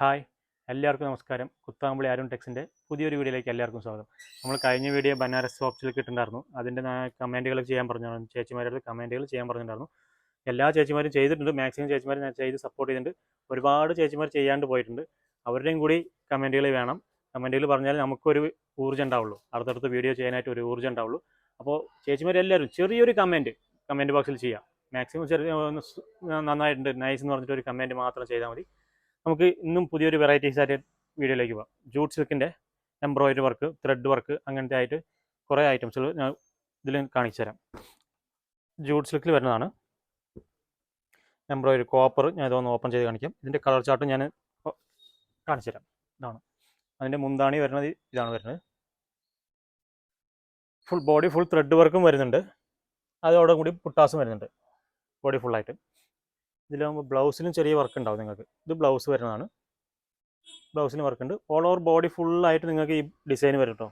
Hi എല്ലാവർക്കും നമസ്കാരം. കുത്താമ്പളി ആരും ടെക്സിന്റെ പുതിയൊരു വീഡിയോയിലേക്ക് എല്ലാവർക്കും സ്വാഗതം. നമ്മൾ കഴിഞ്ഞ വീഡിയോ ബനാറസ് ഷോപ്സിൽ കിട്ടുന്നുണ്ടായിരുന്നു. അതിന്റെ കമന്റുകൾ ചെയ്യാൻ പറഞ്ഞിരുന്നു ചേച്ചിമാരുടെ കമന്റുകൾ ചെയ്യാൻ പറഞ്ഞിട്ടുണ്ടായിരുന്നു. എല്ലാ ചേച്ചിമാരും ചെയ്തിട്ടുണ്ട്. മാക്സിമം ചേച്ചിമാർ ഞാൻ ചെയ്ത് സപ്പോർട്ട് ചെയ്തിട്ടുണ്ട്. ഒരുപാട് ചേച്ചിമാർ ചെയ്യാണ്ട് പോയിട്ടുണ്ട്. അവരുടെയും കൂടി കമന്റുകൾ വേണം. കമന്റുകൾ പറഞ്ഞാൽ നമുക്കൊരു ഊർജം ഉണ്ടാവുള്ളൂ. അടുത്തടുത്ത് വീഡിയോ ചെയ്യാനായിട്ട് ഒരു ഊർജം ഉണ്ടാവുള്ളൂ. അപ്പോൾ ചേച്ചിമാരെല്ലാവരും ചെറിയൊരു കമന്റ് കമന്റ് ബോക്സിൽ ചെയ്യാം. മാക്സിമം ചെറിയ നന്നായിട്ടുണ്ട്. നൈസ് എന്ന് പറഞ്ഞിട്ട് ഒരു കമന്റ് മാത്രം ചെയ്താൽ മതി. നമുക്ക് ഇന്നും പുതിയൊരു വെറൈറ്റീസ് ആയിട്ട് വീഡിയോയിലേക്ക് പോകാം. ജൂട്ട് സിൽക്കിന്റെ എംബ്രോയിഡറി വർക്ക് ത്രെഡ് വർക്ക് അങ്ങനത്തെ ആയിട്ട് കുറേ ഐറ്റംസുകൾ ഞാൻ ഇതിൽ കാണിച്ചു തരാം. ജൂട്ട് സിൽക്കിൽ വരുന്നതാണ്. എംബ്രോയിഡറി കോപ്പർ ഞാൻ ഇതൊന്ന് ഓപ്പൺ ചെയ്ത് കാണിക്കാം. ഇതിന്റെ കളർ ചാർട്ട് ഞാൻ കാണിച്ചു തരാം. ഇതാണ്. അതിന്റെ മുന്താണി വരുന്നത് ഇതാണ് വരുന്നത്. ഫുൾ ബോഡി ഫുൾ ത്രെഡ് വർക്കും വരുന്നുണ്ട്. അതോടുകൂടി പുട്ടാസും വരുന്നുണ്ട്. ബോഡി ഫുള്ളായിട്ട് ഇതിലാകുമ്പോൾ ബ്ലൗസിനും ചെറിയ വർക്ക് ഉണ്ടാവും നിങ്ങൾക്ക്. ഇത് ബ്ലൗസ് വരുന്നതാണ്. ബ്ലൗസിന് വർക്ക് ഉണ്ട്. ഓൾ ഓവർ ബോഡി ഫുള്ളായിട്ട് നിങ്ങൾക്ക് ഈ ഡിസൈൻ വരും കേട്ടോ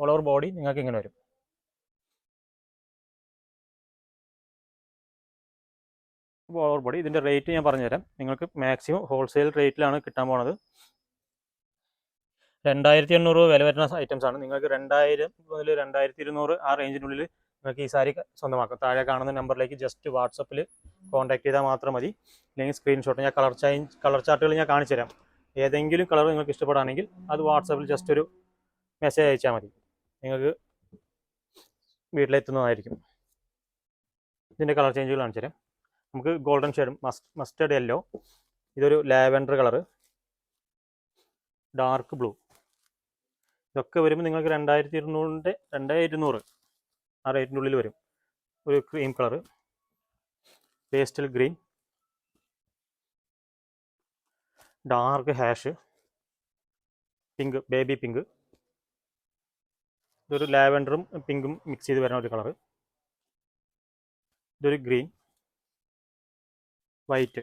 ഓൾ ഓവർ ബോഡി നിങ്ങൾക്ക് ഇങ്ങനെ വരും. ഓൾ ഓവർ ബോഡി ഇതിന്റെ റേറ്റ് ഞാൻ പറഞ്ഞുതരാം. നിങ്ങൾക്ക് മാക്സിമം ഹോൾസെയിൽ റേറ്റിലാണ് കിട്ടാൻ പോണത്. രണ്ടായിരത്തി എണ്ണൂറ് വില വരുന്ന ഐറ്റംസ് ആണ്. നിങ്ങൾക്ക് രണ്ടായിരം മുതൽ രണ്ടായിരത്തി ഇരുന്നൂറ് ആ റേഞ്ചിനുള്ളിൽ നിങ്ങൾക്ക് ഈ സാരി സ്വന്തമാക്കാം. താഴെ കാണുന്ന നമ്പറിലേക്ക് ജസ്റ്റ് വാട്സപ്പിൽ കോൺടാക്ട് ചെയ്താൽ മാത്രം മതി. അല്ലെങ്കിൽ സ്ക്രീൻഷോട്ട് ഞാൻ കളർ ചേഞ്ച് കളർ ചാർട്ടുകൾ ഞാൻ കാണിച്ചു തരാം. ഏതെങ്കിലും കളർ നിങ്ങൾക്ക് ഇഷ്ടപ്പെടുകയാണെങ്കിൽ അത് വാട്സപ്പിൽ ജസ്റ്റ് ഒരു മെസ്സേജ് അയച്ചാൽ മതി. നിങ്ങൾക്ക് വീട്ടിലെത്തുന്നതായിരിക്കും. ഇതിന്റെ കളർ ചേഞ്ചുകൾ കാണിച്ചു തരാം. നമുക്ക് ഗോൾഡൻ ഷെയ്ഡും മസ്റ്റ് മസ്റ്റേഡ് യെല്ലോ ഇതൊരു ലാവൻഡർ കളറ് ഡാർക്ക് ബ്ലൂ ഇതൊക്കെ വരുമ്പോൾ നിങ്ങൾക്ക് രണ്ടായിരത്തി ഇരുന്നൂറിന്റെ രണ്ടായിരത്തി ഇരുന്നൂറ് ആ റേറ്റിന്റെ ഉള്ളിൽ വരും. ഒരു cream colour pastel green dark ash pink baby pink ഇതൊരു ലാവൻഡറും പിങ്കും മിക്സ് ചെയ്ത് വരുന്ന ഒരു കളർ ഇതൊരു ഗ്രീൻ വൈറ്റ്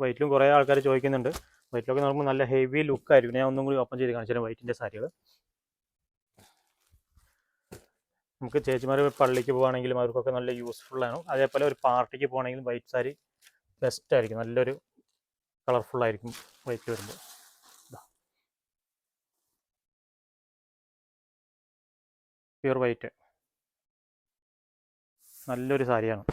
വൈറ്റിലും കുറേ ആൾക്കാർ ചോദിക്കുന്നുണ്ട്. വൈറ്റിലൊക്കെ നോക്കുമ്പോൾ നല്ല ഹെവി ലുക്കായിരിക്കും ഞാൻ ഒന്നും കൂടി ഓപ്പൺ ചെയ്ത് കാണിച്ചു തരാം വൈറ്റിന്റെ സാരികൾ നമുക്ക് ചേച്ചിമാർ പള്ളിക്ക് പോകുകയാണെങ്കിലും അവർക്കൊക്കെ നല്ല യൂസ്ഫുൾ ആണ്. അതേപോലെ ഒരു പാർട്ടിക്ക് പോകുകയാണെങ്കിലും വൈറ്റ് സാരി ബെസ്റ്റ് ആയിരിക്കും. നല്ലൊരു കളർഫുൾ ആയിരിക്കും വൈറ്റ് വരുമ്പോൾ പ്യൂർ വൈറ്റ് നല്ലൊരു സാരിയാണ്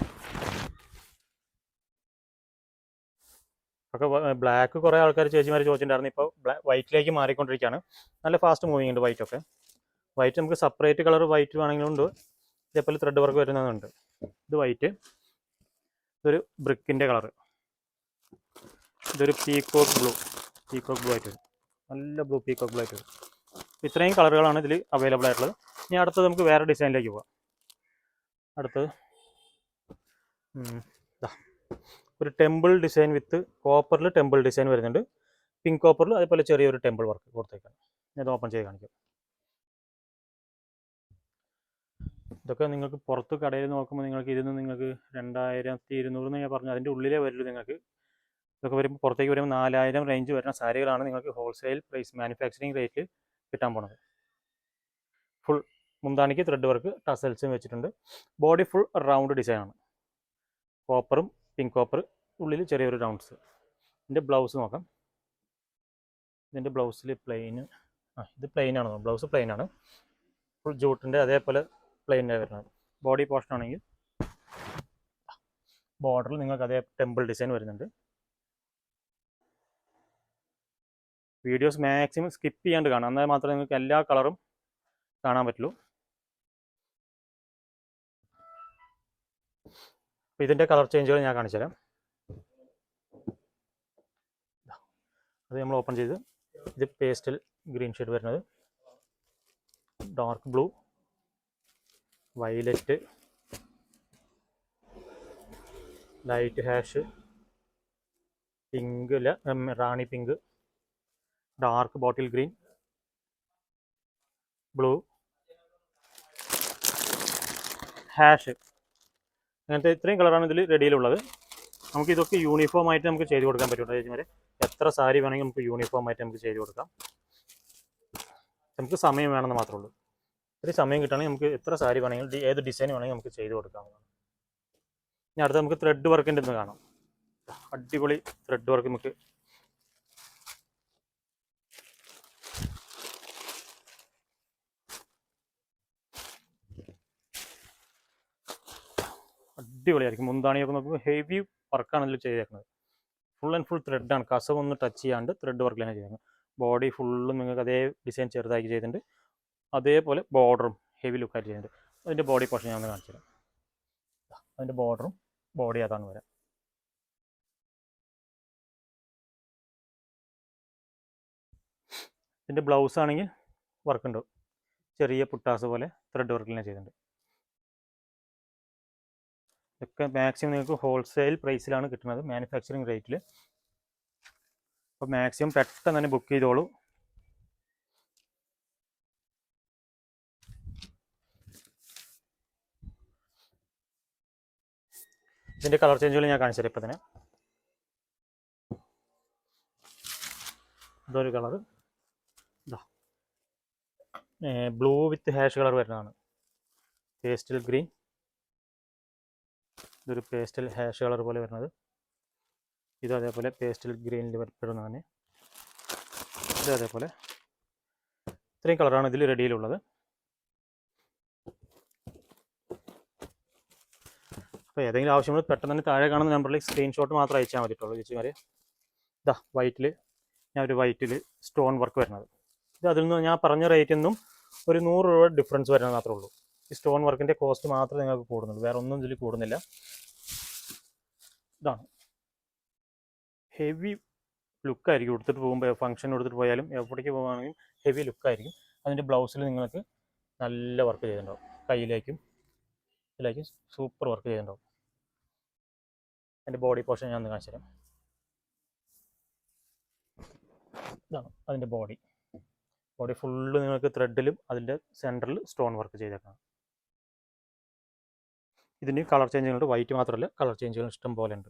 ഒക്കെ ബ്ലാക്ക് കുറേ ആൾക്കാർ ചേച്ചിമാർ ചോദിച്ചിട്ടുണ്ടായിരുന്നു. ഇപ്പോൾ വൈറ്റിലേക്ക് മാറിക്കൊണ്ടിരിക്കുകയാണ് നല്ല ഫാസ്റ്റ് മൂവിങ് ഉണ്ട് വൈറ്റ് ഒക്കെ. വൈറ്റ് നമുക്ക് സെപ്പറേറ്റ് കളർ വൈറ്റ് വേണമെങ്കിലും ഉണ്ട്. ഇതേപോലെ ത്രെഡ് വർക്ക് വരുന്നതുണ്ട്. ഇത് വൈറ്റ് ഇതൊരു ബ്രിക്കിന്റെ കളർ ഇതൊരു പീക്കോക്ക് ബ്ലൂ പീക്കോക്ക് ബ്ലൂ ആയിട്ട് നല്ല ബ്ലൂ പീക്കോക്ക് ബ്ലൂ ആയിട്ട് ഇത്രയും കളറുകളാണ് ഇതിൽ അവൈലബിൾ ആയിട്ടുള്ളത്. ഇനി അടുത്തത് നമുക്ക് വേറെ ഡിസൈനിലേക്ക് പോവാം. അടുത്തത്. ഒരു ടെമ്പിൾ ഡിസൈൻ വിത്ത് കോപ്പറിൽ ടെമ്പിൾ ഡിസൈൻ വരുന്നുണ്ട്. പിങ്ക് കോപ്പറിൽ അതേപോലെ ചെറിയൊരു ടെമ്പിൾ വർക്ക് കൊടുത്തേക്കാണ്. ഞാൻ ഓപ്പൺ ചെയ്ത് കാണിക്കാം. ഇതൊക്കെ നിങ്ങൾക്ക് പുറത്ത് കടയിൽ നോക്കുമ്പോൾ നിങ്ങൾക്ക് ഇതിന് നിങ്ങൾക്ക് രണ്ടായിരത്തി ഇരുന്നൂറ് ഞാൻ പറഞ്ഞു അതിന്റെ ഉള്ളിലേ വരുള്ളൂ നിങ്ങൾക്ക്. ഇതൊക്കെ വരുമ്പോൾ പുറത്തേക്ക് വരുമ്പോൾ നാലായിരം റേഞ്ച് വരുന്ന സാരികളാണ് നിങ്ങൾക്ക് ഹോൾസെയിൽ പ്രൈസ് മാനുഫാക്ചറിങ് റേറ്റ് കിട്ടാൻ പോണത്. ഫുൾ മുന്താണിക്ക് ത്രെഡ് വർക്ക് ടസൽസും വെച്ചിട്ടുണ്ട്. ബോഡി ഫുൾ റൗണ്ട് ഡിസൈനാണ് കോപ്പറും പിങ്ക് കോപ്പർ ഉള്ളിൽ ചെറിയൊരു റൗണ്ട്സ് ഇതിന്റെ ബ്ലൗസ് നോക്കാം. ഇതിന്റെ ബ്ലൗസിൽ പ്ലെയിന് ആ ഇത് പ്ലെയിനാണ് ബ്ലൗസ് പ്ലെയിനാണ് ഫുൾ ജൂട്ടിന്റെ അതേപോലെ പ്ലെയിന്റെ വരുന്നത് ബോഡി പോർഷൻ ആണെങ്കിൽ ബോർഡറിൽ നിങ്ങൾക്ക് അതേ ടെമ്പിൾ ഡിസൈൻ വരുന്നുണ്ട്. വീഡിയോസ് മാക്സിമം സ്കിപ്പ് ചെയ്യാണ്ട് കാണാം. എന്നാൽ മാത്രമേ നിങ്ങൾക്ക് എല്ലാ കളറും കാണാൻ പറ്റുള്ളൂ. അപ്പോൾ ഇതിന്റെ കളർ ചേഞ്ചുകൾ ഞാൻ കാണിച്ചു തരാം. അത് നമ്മൾ ഓപ്പൺ ചെയ്ത്. ഇത് പേസ്റ്റൽ ഗ്രീൻ ഷെയ്ഡ് വരുന്നത്. Dark blue violet light ash pink rani pink dark bottle green blue ash. അങ്ങനത്തെ ഇത്രയും കളറാണ് ഇതിൽ റെഡിയിലുള്ളത് നമുക്ക് ഇതൊക്കെ യൂണിഫോം ആയിട്ട് നമുക്ക് ചെയ്ത് കൊടുക്കാൻ പറ്റും ചേച്ചിമാരെ. എത്ര സാരി വേണമെങ്കിൽ നമുക്ക് യൂണിഫോം ആയിട്ട് നമുക്ക് ചെയ്ത് കൊടുക്കാം. നമുക്ക് സമയം വേണമെന്ന് മാത്രമേ ഉള്ളൂ. ഇത്തിരി സമയം കിട്ടുകയാണെങ്കിൽ നമുക്ക് എത്ര സാരി വേണമെങ്കിലും ഏത് ഡിസൈൻ വേണമെങ്കിൽ നമുക്ക് ചെയ്ത് കൊടുക്കാവുന്നതാണ് ഇനി അടുത്ത നമുക്ക് ത്രെഡ് വർക്കിന്റെ ഒന്ന് കാണാം. അടിപൊളി ത്രെഡ് വർക്ക് നമുക്ക്. അടിപൊളിയായിരിക്കും. മുന്താണിയൊക്കെ നമുക്ക് ഹെവി വർക്കാണ് ഇതിൽ ചെയ്തേക്കുന്നത്. ഫുൾ ആൻഡ് ഫുൾ ത്രെഡാണ് കസവൊന്നും ടച്ച് ചെയ്യാണ്ട് ത്രെഡ് വർക്കിലാണ് ചെയ്തേക്കുന്നത്. ബോഡി ഫുള്ളും നിങ്ങൾക്ക് അതേ ഡിസൈൻ ചെറുതാക്കി ചെയ്തിട്ടുണ്ട്. അതേപോലെ ബോർഡറും ഹെവി ലുക്കായിട്ട് ചെയ്യുന്നുണ്ട് അതിന്റെ ബോഡി പോർഷൻ ഞാൻ കാണിച്ചു തരാം. അതിന്റെ ബോർഡറും ബോഡി അതാണ് വരാം. ഇതിന്റെ ബ്ലൗസ് ആണെങ്കിൽ വർക്ക് ഉണ്ട്. ചെറിയ പുട്ടാസ് പോലെ ത്രെഡ് വർക്കിലാണ് ചെയ്തിട്ടുണ്ട്. ഇതൊക്കെ മാക്സിമം നിങ്ങൾക്ക് ഹോൾസെയിൽ പ്രൈസിലാണ് കിട്ടുന്നത്. മാനുഫാക്ചറിങ് റേറ്റിൽ അപ്പോൾ മാക്സിമം പെട്ടെന്ന് തന്നെ ബുക്ക് ചെയ്തോളൂ. ഇതിന്റെ കളർ ചേഞ്ചുകൾ ഞാൻ കാണിച്ചു തരാം ഇപ്പം തന്നെ ഇതൊരു കളർ ഇതാ ബ്ലൂ വിത്ത് ഹാഷ് കളർ വരുന്നതാണ്. Pastel green. ഇതൊരു പേസ്റ്റൽ ഹാഷ് കളർ പോലെ വരുന്നത്. ഇത് അതേപോലെ പേസ്റ്റൽ ഗ്രീനിൽ വരുന്നതാണ് ഇത് അതേപോലെ ഇത്രയും കളറാണ് ഇതിൽ റെഡിയിലുള്ളത്. അപ്പോൾ ഏതെങ്കിലും ആവശ്യമുള്ള പെട്ടെന്ന് തന്നെ താഴെ കാണുന്ന നമ്പറിൽ സ്ക്രീൻഷോട്ട് മാത്രം അയച്ചാൽ മതിട്ടുള്ളൂ ചേച്ചിമാർ ഇതാ വൈറ്റിൽ ഞാൻ ഒരു വൈറ്റിൽ സ്റ്റോൺ വർക്ക് വരുന്നത്. ഇത് അതിൽ നിന്ന് ഞാൻ പറഞ്ഞ റേറ്റിൽ നിന്നും ഒരു നൂറ് രൂപ ഡിഫറൻസ് വരുന്നത് മാത്രമേ ഉള്ളൂ. ഈ സ്റ്റോൺ വർക്കിന്റെ കോസ്റ്റ് മാത്രമേ നിങ്ങൾക്ക് കൂടുന്നുള്ളൂ. വേറെ ഒന്നും ഇതിൽ കൂടുന്നില്ല. ഇതാണ്. ഹെവി ലുക്കായിരിക്കും എടുത്തിട്ട് പോകുമ്പോൾ ഫംഗ്ഷൻ എടുത്തിട്ട് പോയാലും എവിടേക്ക് പോകുകയാണെങ്കിലും ഹെവി ലുക്കായിരിക്കും അതിന്റെ ബ്ലൗസിൽ നിങ്ങൾക്ക് നല്ല വർക്ക് ചെയ്തിട്ടുണ്ടാവും. കയ്യിലേക്കും ഇതിലേക്കും സൂപ്പർ വർക്ക് ചെയ്തിട്ടുണ്ടാവും. അതിന്റെ ബോഡി പോർഷൻ ഞാൻ ഒന്ന് കാണിച്ചു തരാം ഇതാണ് അതിന്റെ ബോഡി ബോഡി ഫുള്ള് നിങ്ങൾക്ക് ത്രെഡിലും അതിന്റെ സെന്ററിൽ സ്റ്റോൺ വർക്ക് ചെയ്തേക്കണം. ഇതിന് കളർ ചേഞ്ചുകളുണ്ട് വൈറ്റ് മാത്രമല്ല കളർ ചേഞ്ചുകൾ ഇഷ്ടം പോലെ ഉണ്ട്.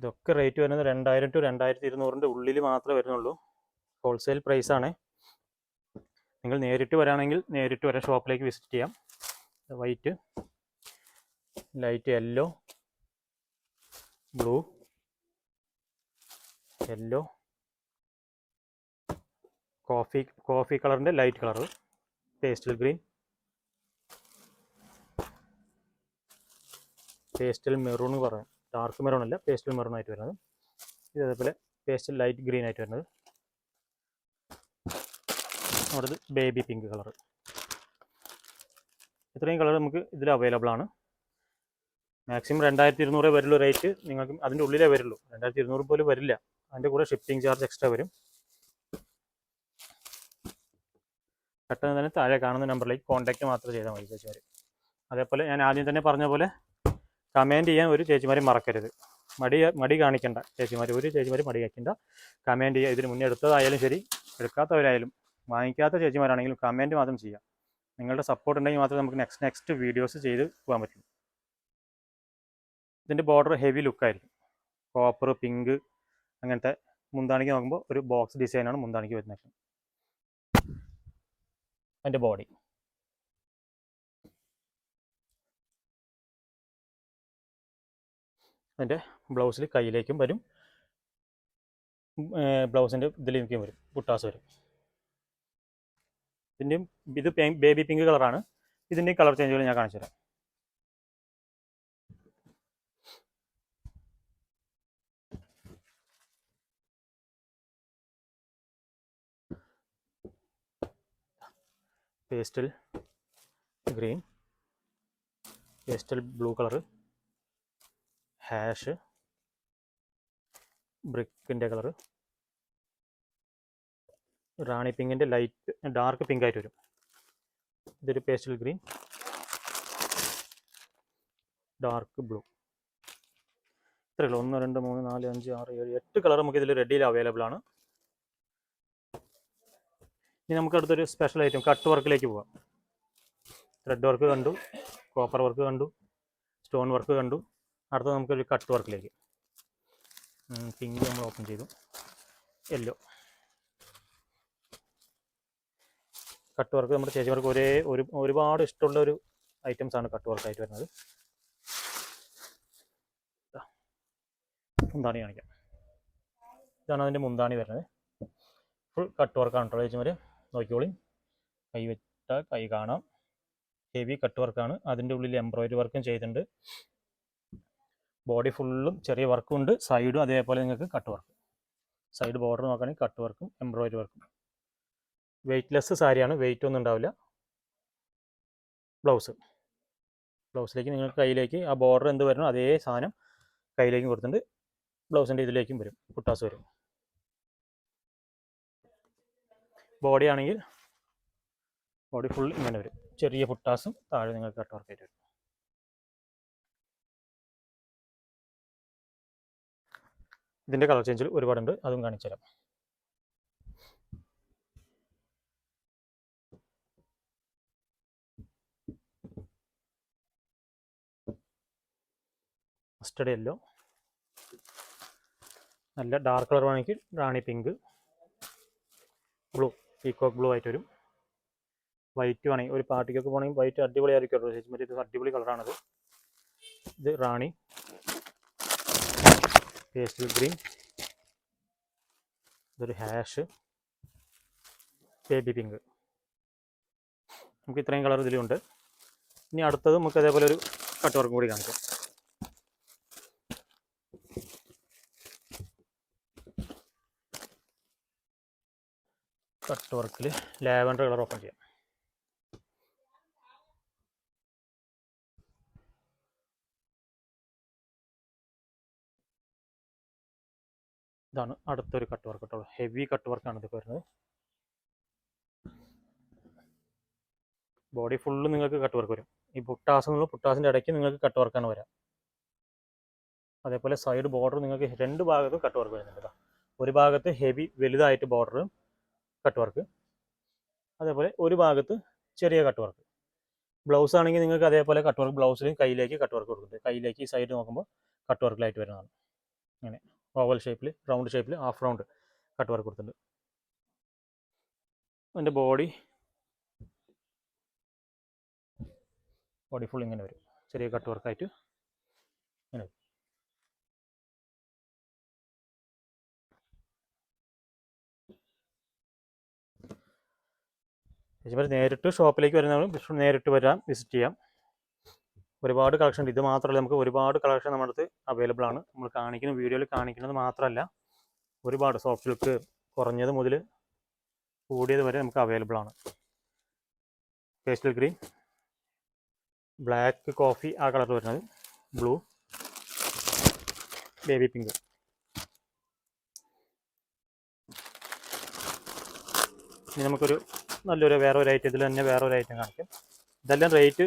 ഇതൊക്കെ റേറ്റ് വരുന്നത് രണ്ടായിരം ടു രണ്ടായിരത്തി ഇരുന്നൂറിന്റെ ഉള്ളിൽ മാത്രമേ വരുന്നുള്ളൂ. ഹോൾസെയിൽ പ്രൈസാണ് നിങ്ങൾ നേരിട്ട് വരാണെങ്കിൽ നേരിട്ട് വരാൻ ഷോപ്പിലേക്ക് വിസിറ്റ് ചെയ്യാം. White light yellow blue yellow coffee coffee കളറിന്റെ light colour pastel green pastel maroon പറയാം. ഡാർക്ക് മെറൂൺ അല്ല പേസ്റ്റൽ മെറൂൺ ആയിട്ട് വരുന്നത്. ഇത് പേസ്റ്റൽ ലൈറ്റ് ഗ്രീൻ ആയിട്ട് വരുന്നത്. അവിടുത്തെ ബേബി പിങ്ക് കളർ ഇത്രയും കളർ നമുക്ക് ഇതിൽ അവൈലബിൾ ആണ്. മാക്സിമം രണ്ടായിരത്തി ഇരുന്നൂറേ വരുള്ളൂ റേറ്റ് നിങ്ങൾക്ക് അതിന്റെ ഉള്ളിലേ വരുള്ളൂ രണ്ടായിരത്തി ഇരുന്നൂറ് പോലും വരില്ല. അതിന്റെ കൂടെ ഷിപ്പിംഗ് ചാർജ് എക്സ്ട്രാ വരും. പെട്ടെന്ന് തന്നെ താഴെ കാണുന്ന നമ്പറിലേക്ക് കോൺടാക്റ്റ് മാത്രം ചെയ്താൽ മതി ചേച്ചിമാർ അതേപോലെ ഞാൻ ആദ്യം തന്നെ പറഞ്ഞ പോലെ കമന്റ് ചെയ്യാൻ ഒരു ചേച്ചിമാരെ മറക്കരുത്. മടി മടി കാണിക്കണ്ട. ചേച്ചിമാർ ഒരു ചേച്ചിമാർ മടി കാണിക്കണ്ട. കമന്റ് ചെയ്യുക ഇതിന് മുന്നേ എടുത്തതായാലും ശരി എടുക്കാത്തവരായാലും വാങ്ങിക്കാത്ത ചേച്ചിമാരാണെങ്കിലും കമന്റ് മാത്രം ചെയ്യുക നിങ്ങളുടെ സപ്പോർട്ട് ഉണ്ടെങ്കിൽ മാത്രമേ നമുക്ക് നെക്സ്റ്റ് നെക്സ്റ്റ് വീഡിയോസ് ചെയ്ത് പോകാൻ പറ്റുള്ളൂ ഇതിന്റെ ബോർഡർ ഹെവി ലുക്കായിരിക്കും കോപ്പർ പിങ്ക് അങ്ങനത്തെ മുന്താണിക്ക് നോക്കുമ്പോൾ ഒരു ബോക്സ് ഡിസൈനാണ് മുന്താണിക്ക് വരുന്നത്. അതിന്റെ ബോഡി അതിന്റെ ബ്ലൗസിൽ കയ്യിലേക്കും വരും. ബ്ലൗസിന്റെ ഇതിലേക്കും വരും. പുട്ടാസ് വരും. ഇതിന്റെയും ഇത് ബേബി പിങ്ക് കളറാണ് ഇതിന്റെയും കളർ ചേഞ്ചുകൾ ഞാൻ കാണിച്ചു തരാം pastel green pastel blue colour hash ബ്രിക്കിന്റെ colour rani പിങ്കിന്റെ ലൈറ്റ് ഡാർക്ക് പിങ്ക് ആയിട്ട് വരും. ഇതൊരു പേസ്റ്റൽ ഗ്രീൻ ഡാർക്ക് ബ്ലൂ. ഇത്രയുള്ളൂ ഒന്ന് രണ്ട് മൂന്ന് നാല് അഞ്ച് ആറ് ഏഴ് എട്ട് കളർ നമുക്ക് ഇതിൽ റെഡിയിൽ അവൈലബിൾ ആണ്. ഇനി നമുക്ക് അടുത്തൊരു സ്പെഷ്യൽ ഐറ്റം കട്ട് വർക്കിലേക്ക് പോവാം. ത്രെഡ് വർക്ക് കണ്ടു കോപ്പർ വർക്ക് കണ്ടു സ്റ്റോൺ വർക്ക് കണ്ടു. അടുത്ത നമുക്കൊരു കട്ട് വർക്കിലേക്ക് പിങ്ക് നമ്മൾ ഓപ്പൺ ചെയ്തു. യെല്ലോ കട്ട് വർക്ക് നമ്മുടെ ചേച്ചിമാർക്ക് ഒരേ ഒരു ഒരുപാട് ഇഷ്ടമുള്ള ഒരു ഐറ്റംസ് ആണ് കട്ട് വർക്കായിട്ട് വരുന്നത്. മുന്താണി കാണിക്കാം. ഇതാണ് അതിന്റെ മുന്താണി വരുന്നത്. ഫുൾ കട്ട് വർക്കാണ് കേട്ടോ ചേച്ചിമാർ നോക്കിക്കോളി. കൈ വെച്ചാൽ കൈ കാണാം. ഹെവി കട്ട് വർക്കാണ്. അതിന്റെ ഉള്ളിൽ എംബ്രോയ്ഡറി വർക്കും ചെയ്തിട്ടുണ്ട്. ബോഡി ഫുള്ളും ചെറിയ വർക്കും ഉണ്ട് സൈഡും അതേപോലെ നിങ്ങൾക്ക് കട്ട് വർക്ക്. സൈഡ് ബോർഡർ നോക്കുകയാണെങ്കിൽ കട്ട് വർക്കും എംബ്രോയ്ഡറി വർക്കും. വെയ്റ്റ്ലെസ് സാരിയാണ്. വെയിറ്റ് ഒന്നും ഉണ്ടാവില്ല. ബ്ലൗസ്. ബ്ലൗസിലേക്ക് നിങ്ങൾ കയ്യിലേക്ക് ആ ബോർഡർ എന്ത് വരണോ അതേ സാധനം കയ്യിലേക്കും കൊടുത്തിട്ടുണ്ട്. ബ്ലൗസിന്റെ ഇതിലേക്കും വരും. കുട്ടാസ് വരും. ബോഡി ആണെങ്കിൽ ബോഡി ഫുൾ ഇങ്ങനെ വരും. ചെറിയ പുട്ടാസും താഴെ നിങ്ങൾക്ക് കട്ട് വർക്ക് വരും ഇതിന്റെ കളർ ചേഞ്ചിൽ ഒരുപാടുണ്ട്. അതും കാണിച്ചു തരാം. മസ്റ്റർഡ് യെല്ലോ നല്ല ഡാർക്ക് കളർ വേണമെങ്കിൽ rani pink blue peacock blue ആയിട്ട് വരും. വൈറ്റ് വേണമെങ്കിൽ ഒരു പാർട്ടിക്കൊക്കെ പോകണമെങ്കിൽ വൈറ്റ് അടിപൊളിയായിരിക്കും കേട്ടോ. ചേച്ചി ഇത് അടിപൊളി കളറാണത് ഇത് റാണി. പേസ്റ്റൽ ഗ്രീൻ ഇതൊരു ഹാഷ് ബേബി പിങ്ക് നമുക്ക് ഇത്രയും കളർ ഇതിലുണ്ട്. ഇനി അടുത്തത് നമുക്ക് അതേപോലെ ഒരു കട്ട് വർക്കും കൂടി കാണിക്കാം. കട്ട് വർക്കിൽ ലാവൻഡർ കളർ ഓപ്പൺ ചെയ്യാം. ഇതാണ് അടുത്തൊരു കട്ട് വർക്ക് കേട്ടോ ഹെവി കട്ട് വർക്കാണ് ഇത് വരുന്നത്. ബോഡി ഫുള്ള് നിങ്ങൾക്ക് കട്ട് വർക്ക് വരും. ഈ പുട്ടാസ് എന്നുള്ള പുട്ടാസിന്റെ ഇടയ്ക്ക് നിങ്ങൾക്ക് കട്ട് വർക്കാണ് വരാം. അതേപോലെ സൈഡ് ബോർഡർ നിങ്ങൾക്ക് രണ്ട് ഭാഗത്തും കട്ട് വർക്ക് വരുന്നുണ്ട് ഒരു ഭാഗത്ത് ഹെവി വലുതായിട്ട് ബോർഡർ കട്ട് വർക്ക് അതേപോലെ ഒരു ഭാഗത്ത് ചെറിയ കട്ട് വർക്ക് ബ്ലൗസ് ആണെങ്കിൽ നിങ്ങൾക്ക് അതേപോലെ കട്ട് വർക്ക് ബ്ലൗസിലും കയ്യിലേക്ക് കട്ട് വർക്ക് കൊടുക്കുന്നുണ്ട് കയ്യിലേക്ക് ഈ സൈഡ് നോക്കുമ്പോൾ കട്ട് വർക്കിലായിട്ട് വരുന്നതാണ്. അങ്ങനെ ഓവൽ ഷേപ്പിൽ റൗണ്ട് ഷേപ്പിൽ ഹാഫ് റൗണ്ട് കട്ട് വർക്ക് കൊടുത്തിട്ടുണ്ട്. അതിന്റെ ബോഡി ബോഡി ഫുൾ ഇങ്ങനെ വരും. ചെറിയ കട്ട് വർക്കായിട്ട് ചേച്ചിമാർ നേരിട്ട് ഷോപ്പിലേക്ക് വരുന്നവരും നേരിട്ട് വരാം വിസിറ്റ് ചെയ്യാം. ഒരുപാട് കളക്ഷൻ ഉണ്ട്. ഇത് മാത്രമല്ല നമുക്ക് ഒരുപാട് കളക്ഷൻ നമ്മുടെ അടുത്ത് അവൈലബിൾ ആണ്. നമ്മൾ കാണിക്കുന്ന വീഡിയോയിൽ കാണിക്കുന്നത് മാത്രമല്ല ഒരുപാട് സോഫ്റ്റ് സിൽക്ക് കുറഞ്ഞത് മുതൽ കൂടിയത് വരെ നമുക്ക് അവൈലബിൾ ആണ്. പേസ്റ്റൽ ഗ്രീൻ ബ്ലാക്ക് കോഫി ആ കളർ വരുന്നത്. ബ്ലൂ ബേബി പിങ്ക് ഇനി നമുക്കൊരു നല്ലൊരു വേറെ ഒരു ഐറ്റം ഇതിൽ തന്നെ വേറെ ഒരു ഐറ്റം കാണിക്കും. ഇതെല്ലാം റേറ്റ്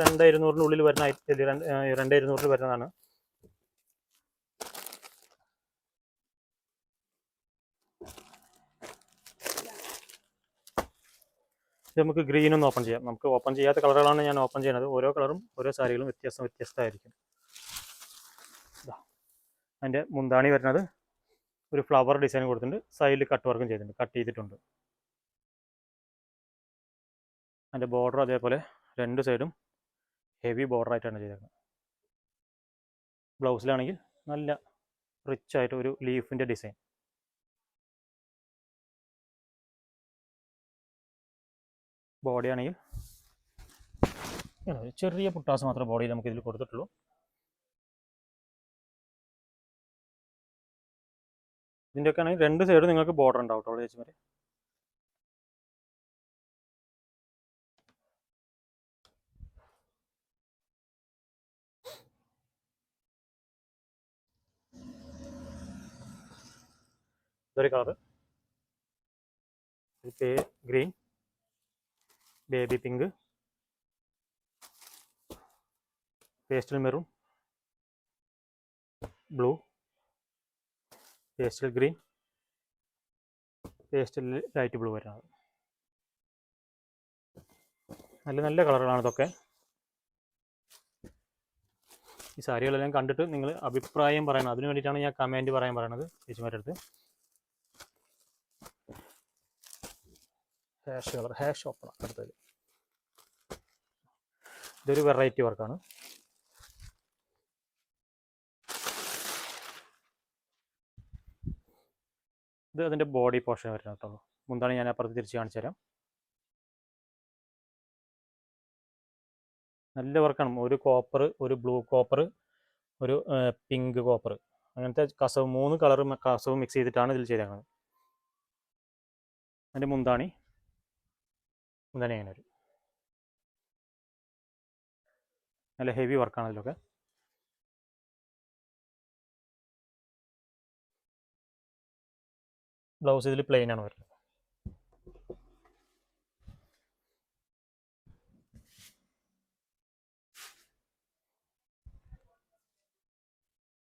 രണ്ട് ഇരുന്നൂറിനുള്ളിൽ വരുന്ന ഐറ്റം രണ്ട് ഇരുന്നൂറിൽ വരുന്നതാണ്. നമുക്ക് ഗ്രീൻ ഒന്ന് ഓപ്പൺ ചെയ്യാം. നമുക്ക് ഓപ്പൺ ചെയ്യാത്ത കളറുകളാണ് ഞാൻ ഓപ്പൺ ചെയ്യുന്നത്. ഓരോ കളറും ഓരോ സാരികളും വ്യത്യാസം വ്യത്യസ്തമായിരിക്കും. അതിന്റെ മുന്താണി വരുന്നത്. ഒരു ഫ്ലവർ ഡിസൈൻ കൊടുത്തിട്ടുണ്ട്. സൈഡിൽ കട്ട് വർക്കും ചെയ്തിട്ടുണ്ട്. കട്ട് ചെയ്തിട്ടുണ്ട്. അതിന്റെ ബോർഡർ അതേപോലെ രണ്ട് സൈഡും ഹെവി ബോർഡർ ആയിട്ടാണ് ചെയ്തേക്കുന്നത്. ബ്ലൗസിലാണെങ്കിൽ നല്ല റിച്ച് ആയിട്ട് ഒരു ലീഫിന്റെ ഡിസൈൻ ബോഡി ആണെങ്കിൽ ചെറിയ പുട്ടാസ് മാത്രമേ ബോഡിയിൽ നമുക്ക് ഇതിൽ കൊടുത്തിട്ടുള്ളൂ. ഇതിന്റെയൊക്കെ ആണെങ്കിൽ രണ്ട് സൈഡും നിങ്ങൾക്ക് ബോർഡർ ഉണ്ടാവും കേട്ടോ ചേച്ചിമാരെ. ഇതൊരു കളറ് പേ green baby pink pastel maroon blue pastel green pastel light blue വരുന്നത്. നല്ല നല്ല കളറുകളാണ് ഇതൊക്കെ. ഈ സാരികളെല്ലാം കണ്ടിട്ട് നിങ്ങൾ അഭിപ്രായം പറയണം. അതിന് വേണ്ടിയിട്ടാണ് ഞാൻ കമന്റ് പറയാൻ പറയണത് ചേച്ചിമാരുടെ അടുത്ത്. ഹാഷ് കളർ ഹാഷ് ഓപ്പൺ അടുത്തത്. ഇതൊരു വെറൈറ്റി വർക്കാണ് ഇത് അതിന്റെ ബോഡി പോർഷൻ വരുന്നത് കേട്ടോ. മുന്താണ് ഞാൻ അപ്പുറത്ത് തിരിച്ച് കാണിച്ചു തരാം. നല്ല വർക്കാണ് ഒരു കോപ്പർ ഒരു ബ്ലൂ കോപ്പർ ഒരു പിങ്ക് കോപ്പർ അങ്ങനത്തെ കസവ് മൂന്ന് കളർ കസവ് മിക്സ് ചെയ്തിട്ടാണ് ഇതിൽ ചെയ്തേക്കുന്നത് അതിന്റെ മുന്താണി മുന്താണി ഇങ്ങനെ വരും നല്ല ഹെവി വർക്കാണ് ഇതിലൊക്കെ ബ്ലൗസ് ഇതിൽ പ്ലെയിൻ ആണ് വരുന്നത്.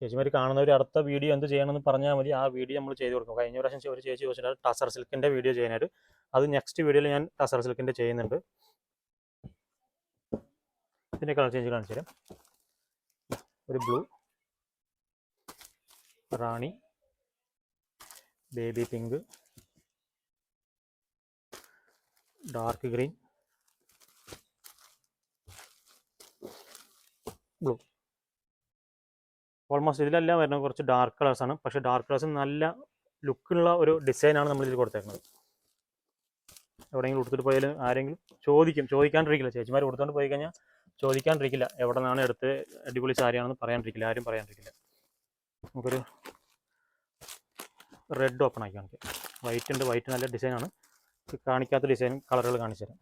ചേച്ചിമാർ കാണുന്നവർ അടുത്ത വീഡിയോ എന്ത് ചെയ്യണമെന്ന് പറഞ്ഞാൽ മതി. ആ വീഡിയോ നമ്മൾ ചെയ്ത് കൊടുക്കും. കഴിഞ്ഞ പ്രാവശ്യം ഒരു ചേച്ചി ചോദിച്ചിട്ടുണ്ട് ടസർ സിൽക്കിന്റെ വീഡിയോ ചെയ്യാനായിട്ട്. അത് നെക്സ്റ്റ് വീഡിയോയിൽ ഞാൻ ടസർ സിൽക്കിന്റെ ചെയ്യുന്നുണ്ട്. ഇതിന്റെ കളർ ചേഞ്ച് കാണിച്ചു തരാം. ഒരു blue rani baby pink dark green blue almost ഇതിലെല്ലാം വരുന്നത് കുറച്ച് ഡാർക്ക് കളേഴ്സാണ് പക്ഷേ ഡാർക്ക് കളേഴ്സ് നല്ല ലുക്കുള്ള ഒരു ഡിസൈനാണ് നമ്മൾ ഇതിൽ കൊടുത്തേക്കുന്നത്. എവിടെയെങ്കിലും കൊടുത്തിട്ട് പോയാലും ആരെങ്കിലും ചോദിക്കും. ചോദിക്കാണ്ടിരിക്കില്ല. ചേച്ചിമാർ കൊടുത്തോണ്ട് പോയി കഴിഞ്ഞാൽ ചോദിക്കാണ്ടിരിക്കില്ല. എവിടെ നിന്നാണ് എടുത്ത് അടിപൊളി സാരിയാണെന്ന് പറയാണ്ടിരിക്കില്ല. ആരും പറയാണ്ടിരിക്കില്ല. നമുക്കൊരു റെഡ് ഓപ്പൺ ആക്കി കാണിക്കാം. വൈറ്റ് ഉണ്ട്. വൈറ്റ് നല്ല ഡിസൈനാണ് കാണിക്കാത്ത ഡിസൈനും കളറുകൾ കാണിച്ചു തരാം.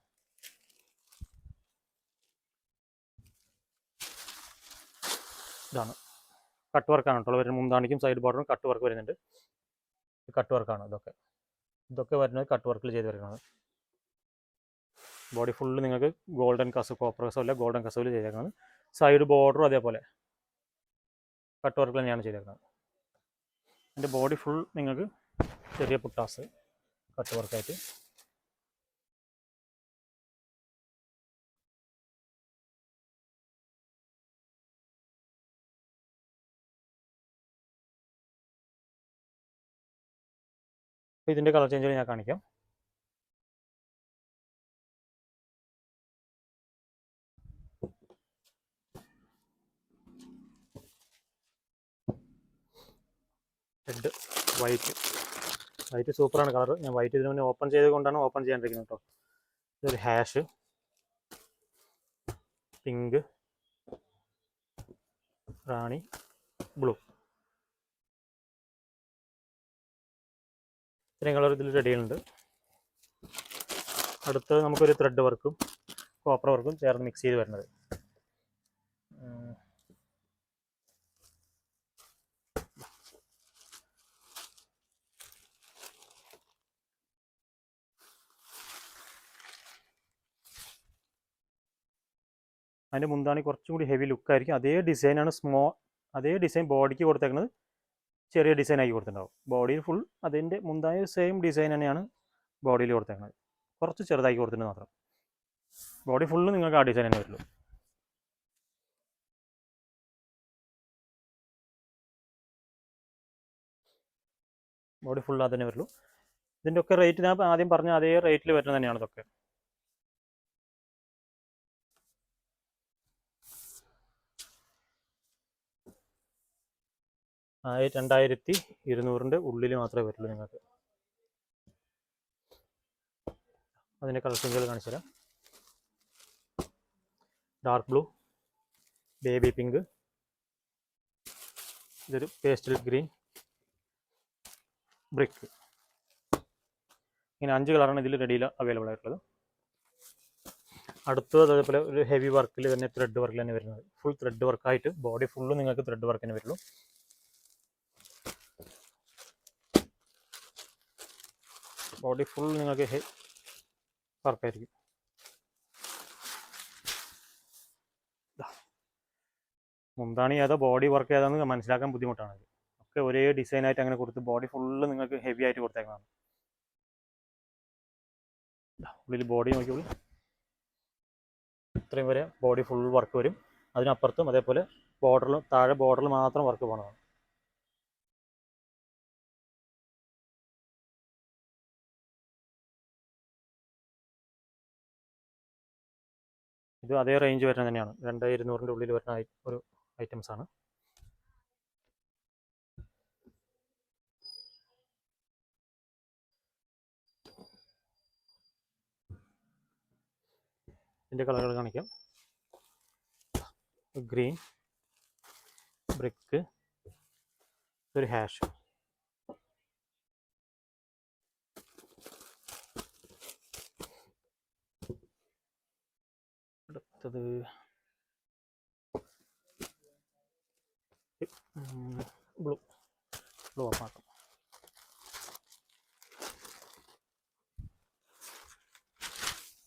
ഇതാണ്. കട്ട് വർക്കാണ് കേട്ടോ. വരുന്നത് മുന്താണിക്കും സൈഡ് ബോർഡറും കട്ട് വർക്ക് വരുന്നുണ്ട്. കട്ട് വർക്കാണ് ഇതൊക്കെ. ഇതൊക്കെ വരുന്നത് കട്ട് വർക്കിൽ ചെയ്ത് വരുന്നത് ബോഡി ഫുള്ള് നിങ്ങൾക്ക് ഗോൾഡൻ കസവ് കോപ്പർ കസവ് അല്ല ഗോൾഡൻ കസവിൽ ചെയ്തേക്കുന്നത്. സൈഡ് ബോർഡറും അതേപോലെ കട്ട് വർക്ക് തന്നെയാണ് ചെയ്തേക്കുന്നത്. എന്റെ ബോഡി ഫുൾ നിങ്ങൾക്ക് ചെറിയ പുട്ടാസ് കട്ട് വർക്കായിട്ട് ഇതിന്റെ കളർ ചേഞ്ച് ഞാൻ കാണിക്കാം. റെഡ് വൈറ്റ് വൈറ്റ് സൂപ്പറാണ് കളർ ഞാൻ വൈറ്റ് ഇതിന് മുന്നേ ഓപ്പൺ ചെയ്ത് കൊണ്ടാണ് ഓപ്പൺ ചെയ്യാണ്ടിരിക്കുന്നത് കേട്ടോ ഇതൊരു ഹാഷ് പിങ്ക് റാണി ബ്ലൂ ഇത്രയും കളർ ഇതിൽ റെഡിയുണ്ട് അടുത്തത് നമുക്കൊരു ത്രെഡ് വർക്കും കോപ്പർ വർക്കും ചേർന്ന് മിക്സ് ചെയ്ത് വരുന്നത്. അതിന്റെ മുന്താണി കുറച്ചും കൂടി ഹെവി ലുക്കായിരിക്കും അതേ ഡിസൈനാണ് സ്മോ അതേ ഡിസൈൻ ബോഡിക്ക് കൊടുത്തേക്കുന്നത് ചെറിയ ആക്കി കൊടുത്തിട്ടുണ്ടാവും. ബോഡിയിൽ ഫുൾ അതിന്റെ മുന്തായ സെയിം ഡിസൈൻ തന്നെയാണ് ബോഡിയിൽ കൊടുത്തേക്കുന്നത് കുറച്ച് ചെറുതാക്കി കൊടുത്തിട്ടുണ്ട് മാത്രം. ബോഡി ഫുള്ള് നിങ്ങൾക്ക് ആ ഡിസൈൻ തന്നെ വരുള്ളൂ ബോഡി ഫുള്ള് അത് തന്നെ വരുള്ളൂ ഇതിന്റെ ഒക്കെ റേറ്റ് ഞാൻ ആദ്യം പറഞ്ഞ അതേ റേറ്റിൽ വരുന്നത് തന്നെയാണ് ഇതൊക്കെ. രണ്ടായിരത്തി ഇരുന്നൂറിന്റെ ഉള്ളിൽ മാത്രമേ വരുള്ളൂ നിങ്ങൾക്ക്. അതിന്റെ കളർ ചേഞ്ചുകൾ കാണിച്ചു തരാം ഡാർക്ക് ബ്ലൂ ബേബി പിങ്ക് ഇതൊരു പേസ്റ്റൽ ഗ്രീൻ ബ്രിക്ക് ഇങ്ങനെ അഞ്ച് കളറാണ് ഇതിൽ റെഡിയിൽ അവൈലബിൾ ആയിട്ടുള്ളത്. അടുത്തത് അതേപോലെ ഒരു ഹെവി വർക്കിൽ തന്നെ ത്രെഡ് വർക്കിൽ തന്നെ വരുന്നത്. ഫുൾ ത്രെഡ് വർക്കായിട്ട് ബോഡി ഫുള്ള് നിങ്ങൾക്ക് ത്രെഡ് വർക്ക് തന്നെ വരുള്ളൂ. ബോഡി ഫുൾ നിങ്ങൾക്ക് വർക്കായിരിക്കും മുന്താണി ഏതോ ബോഡി വർക്ക് ഏതാന്ന് മനസ്സിലാക്കാൻ ബുദ്ധിമുട്ടാണ്. ഒക്കെ ഒരേ ഡിസൈനായിട്ട് അങ്ങനെ കൊടുത്ത് ബോഡി ഫുള്ള് നിങ്ങൾക്ക് ഹെവി ആയിട്ട് കൊടുത്തേക്കുന്നതാണ് ഉള്ളിൽ ബോഡി നോക്കിയുള്ളൂ ഇത്രയും വരെ ബോഡി ഫുൾ വർക്ക് വരും. അതിനപ്പുറത്തും അതേപോലെ ബോർഡറിലും താഴെ ബോർഡറിൽ മാത്രം വർക്ക് പോകണതാണ് ഇത് അതേ റേഞ്ച് വരുന്ന തന്നെയാണ്. രണ്ട് ഇരുന്നൂറിന്റെ ഉള്ളിൽ വരുന്ന ഒരു ഐറ്റംസ് ആണ്. ഇതിന്റെ കളറുകൾ കാണിക്കാം. ഗ്രീൻ ബ്രിക്ക് ഒരു ഹാഷ് അടുത്തത്. ബ്ലൂ. ബ്ലൂ ഓഫാക്കാം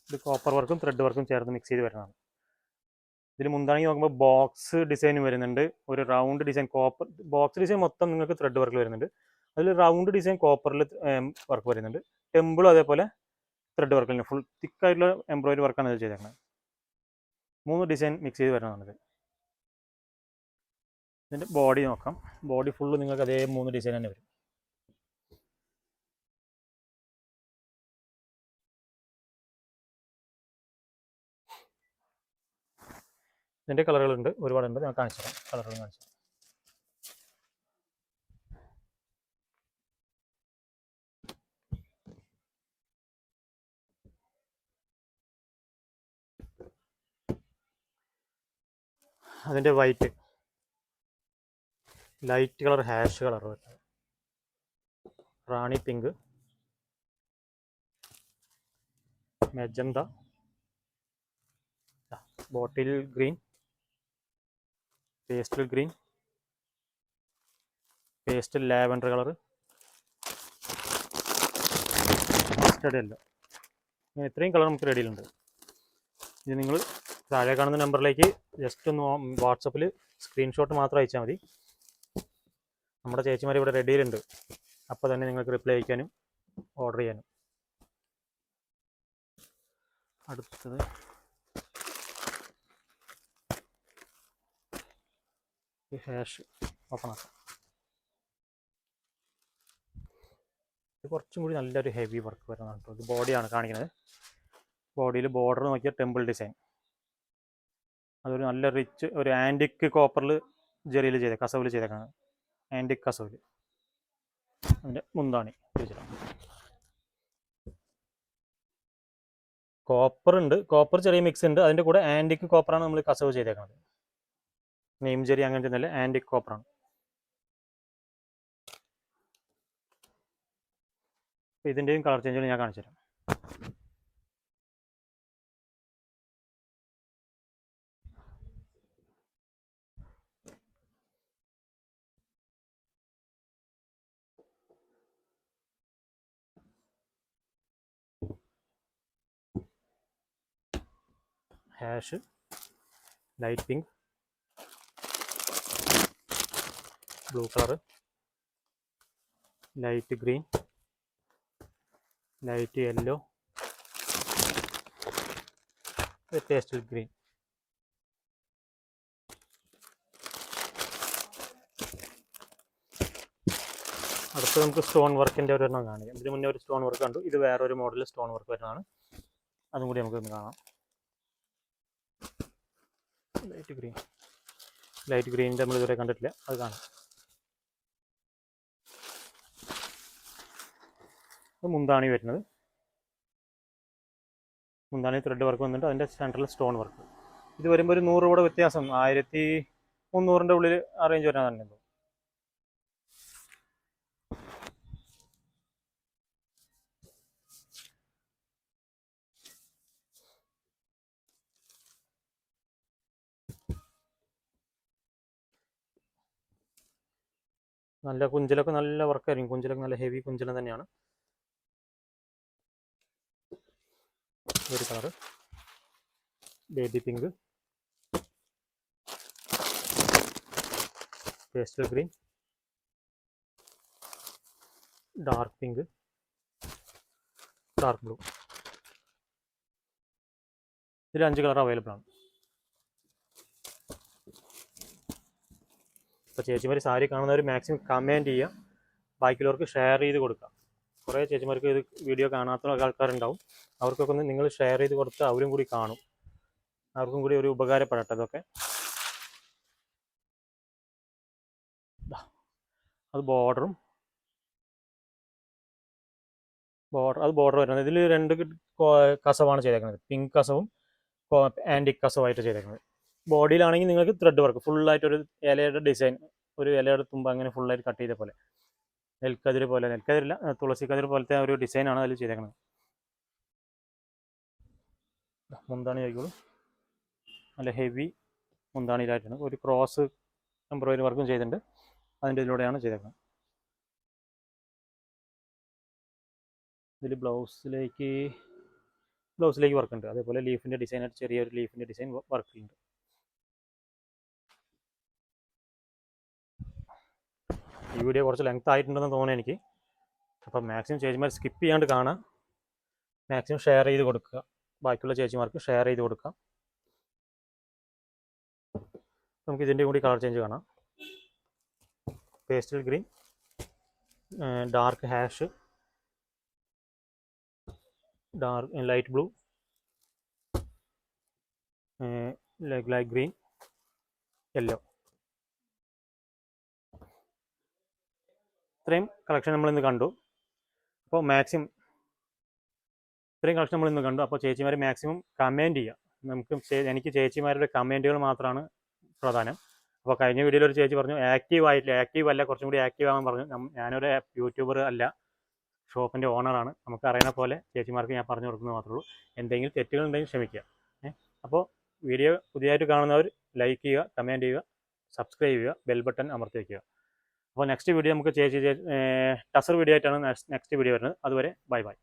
ഇത് കോപ്പർ വർക്കും ത്രെഡ് വർക്കും ചേർന്ന് മിക്സ് ചെയ്ത് വരുന്നതാണ്. ഇതിൽ മുന്താണി നോക്കുമ്പോൾ ബോക്സ് ഡിസൈൻ വരുന്നുണ്ട്. ഒരു round design copper box design മൊത്തം നിങ്ങൾക്ക് ത്രെഡ് വർക്കിൽ വരുന്നുണ്ട്. അതിൽ റൗണ്ട് ഡിസൈൻ കോപ്പറിൽ വർക്ക് വരുന്നുണ്ട്. ടെമ്പിളും അതേപോലെ ത്രെഡ് വർക്കിൽ ഫുൾ തിക്കായിട്ടുള്ള എംബ്രോയിഡറി വർക്കാണ് ഇത് ചെയ്തേക്കുന്നത് മൂന്ന് ഡിസൈൻ മിക്സ് ചെയ്ത് വരുന്നതാണിത് ഇതിന്റെ ബോഡി നോക്കാം. ബോഡി ഫുള്ള് നിങ്ങൾക്ക് അതേ മൂന്ന് ഡിസൈൻ തന്നെ വരും. ഇതിന്റെ കളറുകളുണ്ട് ഒരുപാടുണ്ട്. ഞാൻ കാണിച്ചു തരാം കളറുകൾ കാണിച്ചു അതിന്റെ white light colour ash colour rani pink. Magenta bottle green pastel green pastel lavender colour റെഡിയല്ല ഇങ്ങനെ ഇത്രയും കളർ നമുക്ക് റെഡിയിലുണ്ട് ഇത് നിങ്ങൾ താഴെ കാണുന്ന നമ്പറിലേക്ക് ജസ്റ്റ് ഒന്ന് വാട്സപ്പിൽ സ്ക്രീൻഷോട്ട് മാത്രം അയച്ചാൽ മതി. നമ്മുടെ ചേച്ചിമാർ ഇവിടെ റെഡിയിലുണ്ട്. അപ്പോൾ തന്നെ നിങ്ങൾക്ക് റിപ്ലൈ അയക്കാനും ഓർഡർ ചെയ്യാനും. അടുത്തത്. ഹാഷ് ഓപ്പൺ ആക്കാം. ഇത് കുറച്ചും കൂടി നല്ലൊരു ഹെവി വർക്ക് വരുന്നതാണ് ഇത് ബോഡിയാണ് കാണിക്കുന്നത്. ബോഡിയിൽ ബോർഡർ നോക്കിയ ടെമ്പിൾ ഡിസൈൻ അതൊരു നല്ല റിച്ച് ഒരു ആന്റിക് കോപ്പറിൽ ജെറിയിൽ ചെയ്ത കസവിൽ ചെയ്തേക്കാണ് ആന്റിക് കസവിൽ അതിന്റെ മുന്താണി കോപ്പർ ഉണ്ട്. കോപ്പർ ചെറിയ മിക്സ് ഉണ്ട്. അതിന്റെ കൂടെ ആന്റിക് കോപ്പറാണ് നമ്മൾ കസവ് ചെയ്തേക്കുന്നത് നെയിം ചെറിയ അങ്ങനത്തെ ചെന്നല്ല ആന്റിക് കോപ്പറാണ് ഇതിന്റെയും കളർ ചേഞ്ചുകൾ ഞാൻ കാണിച്ചു തരാം ash light pink blue colour light green light yellow pastel green അടുത്ത് നമുക്ക് സ്റ്റോൺ വർക്കിന്റെ ഒരെണ്ണം കാണിക്കാം. ഇതിന് മുന്നേ ഒരു സ്റ്റോൺ വർക്ക് കണ്ടു. ഇത് വേറൊരു മോഡൽ സ്റ്റോൺ വർക്ക് വരുന്നതാണ്. അതും കൂടി നമുക്കൊന്ന് കാണാം. ലൈറ്റ് ഗ്രീൻ ലൈറ്റ് ഗ്രീൻ നമ്മൾ ഇതുവരെ കണ്ടിട്ടില്ല. അത് കാണാം. മുന്താണി വരുന്നത്. മുന്താണി ത്രെഡ് വർക്ക് വന്നിട്ട് അതിന്റെ സെൻട്രൽ സ്റ്റോൺ വർക്ക് ഇത് വരുമ്പോൾ ഒരു നൂറ് കൂടെ വ്യത്യാസം. ആയിരത്തി മുന്നൂറിന്റെ ഉള്ളിൽ അറേഞ്ച് വരാൻ തന്നെ നല്ല കുഞ്ചലൊക്കെ നല്ല വർക്കായിരിക്കും. കുഞ്ചലൊക്കെ നല്ല ഹെവി കുഞ്ചലം തന്നെയാണ്. ഒരു colour baby pink pastel green dark pink dark blue ഇതിൽ അഞ്ച് കളർ അവൈലബിൾ ആണ്. അപ്പോൾ ചേച്ചിമാർ സാരി കാണുന്നവർ മാക്സിമം കമന്റ് ചെയ്യുക ബാക്കിയുള്ളവർക്ക് ഷെയർ ചെയ്ത് കൊടുക്കുക കുറേ ചേച്ചിമാർക്ക് ഇത് വീഡിയോ കാണാത്ത ആൾക്കാരുണ്ടാവും. അവർക്കൊക്കെ ഒന്ന് നിങ്ങൾ ഷെയർ ചെയ്ത് കൊടുത്ത് അവരും കൂടി കാണും. അവർക്കും കൂടി ഒരു ഉപകാരപ്പെടട്ടെ ഇതൊക്കെ. ദാ, അത് ബോർഡറും ബോർഡർ അത് ബോർഡർ വരുന്നത്. ഇതിൽ രണ്ട് കസവാണ് ചെയ്തേക്കുന്നത് പിങ്ക് കസവും ആന്റിക് കസവായിട്ട് ചെയ്തേക്കുന്നത് ബോഡിയിലാണെങ്കിൽ നിങ്ങൾക്ക് ത്രെഡ് വർക്ക് ഫുള്ളായിട്ട് ഒരു ഇലയുടെ ഡിസൈൻ ഒരു ഇലയുടെ തുമ്പ് അങ്ങനെ ഫുള്ളായിട്ട് കട്ട് ചെയ്ത പോലെ. നെൽക്കതിർ പോലെ നെൽക്കതിരില്ല തുളസി കതിർ പോലത്തെ ഒരു ഡിസൈനാണ് അതിൽ ചെയ്തേക്കുന്നത് മുന്താണി ആയിക്കോളൂ. നല്ല ഹെവി മുന്താണിയിലായിട്ടാണ് ഒരു ക്രോസ് എംബ്രോയിഡറി വർക്കും ചെയ്തിട്ടുണ്ട്. അതിന്റെ ഇതിലൂടെയാണ് ചെയ്തേക്കുന്നത് ഇതിൽ ബ്ലൗസിലേക്ക് ബ്ലൗസിലേക്ക് വർക്കുണ്ട് അതേപോലെ ലീഫിന്റെ ഡിസൈനായിട്ട് ചെറിയൊരു ലീഫിന്റെ ഡിസൈൻ വർക്ക് ഈ വീഡിയോ കുറച്ച് ലെങ്ത് ആയിട്ടുണ്ടെന്ന് തോന്നുന്നു എനിക്ക്. അപ്പം മാക്സിമം ചേച്ചിമാർ സ്കിപ്പ് ചെയ്യാണ്ട് കാണാം. മാക്സിമം ഷെയർ ചെയ്ത് കൊടുക്കുക. ബാക്കിയുള്ള ചേച്ചിമാർക്ക് ഷെയർ ചെയ്ത് കൊടുക്കാം. നമുക്ക് ഇതിന്റെ കൂടി കളർ ചേഞ്ച് കാണാം. Pastel green dark ash dark light blue light green yellow ഇത്രയും കളക്ഷൻ നമ്മൾ ഇന്ന് കണ്ടു. അപ്പോൾ മാക്സിമം ഇത്രയും കളക്ഷൻ നമ്മൾ ഇന്ന് കണ്ടു. അപ്പോൾ ചേച്ചിമാരെ മാക്സിമം കമന്റ് ചെയ്യുക നമുക്ക് എനിക്ക് ചേച്ചിമാരുടെ കമന്റുകൾ മാത്രമാണ് പ്രധാനം. അപ്പോൾ കഴിഞ്ഞ വീഡിയോയിൽ ഒരു ചേച്ചി പറഞ്ഞു ആക്റ്റീവ് ആയിട്ടില്ല ആക്റ്റീവ് അല്ല കുറച്ചും കൂടി ആക്റ്റീവ് ആകാൻ പറഞ്ഞു. ഞാനൊരു യൂട്യൂബർ അല്ല ഷോപ്പിന്റെ ഓണറാണ് നമുക്ക് അറിയണ പോലെ ചേച്ചിമാർക്ക് ഞാൻ പറഞ്ഞു കൊടുക്കുന്നത് മാത്രമേ ഉള്ളൂ. എന്തെങ്കിലും തെറ്റുകൾ ഉണ്ടെങ്കിൽ ക്ഷമിക്കുക. അപ്പോൾ വീഡിയോ പുതിയതായിട്ട് കാണുന്നവർ ലൈക്ക് ചെയ്യുക കമന്റ് ചെയ്യുക സബ്സ്ക്രൈബ് ചെയ്യുക ബെൽ ബട്ടൺ അമർത്തി വയ്ക്കുക അപ്പോൾ നെക്സ്റ്റ് വീഡിയോ നമുക്ക് ചേച്ചി ടസർ വീഡിയോ ആയിട്ടാണ് നെക്സ്റ്റ് വീഡിയോ വരുന്നത്. അതുവരെ ബൈ ബൈ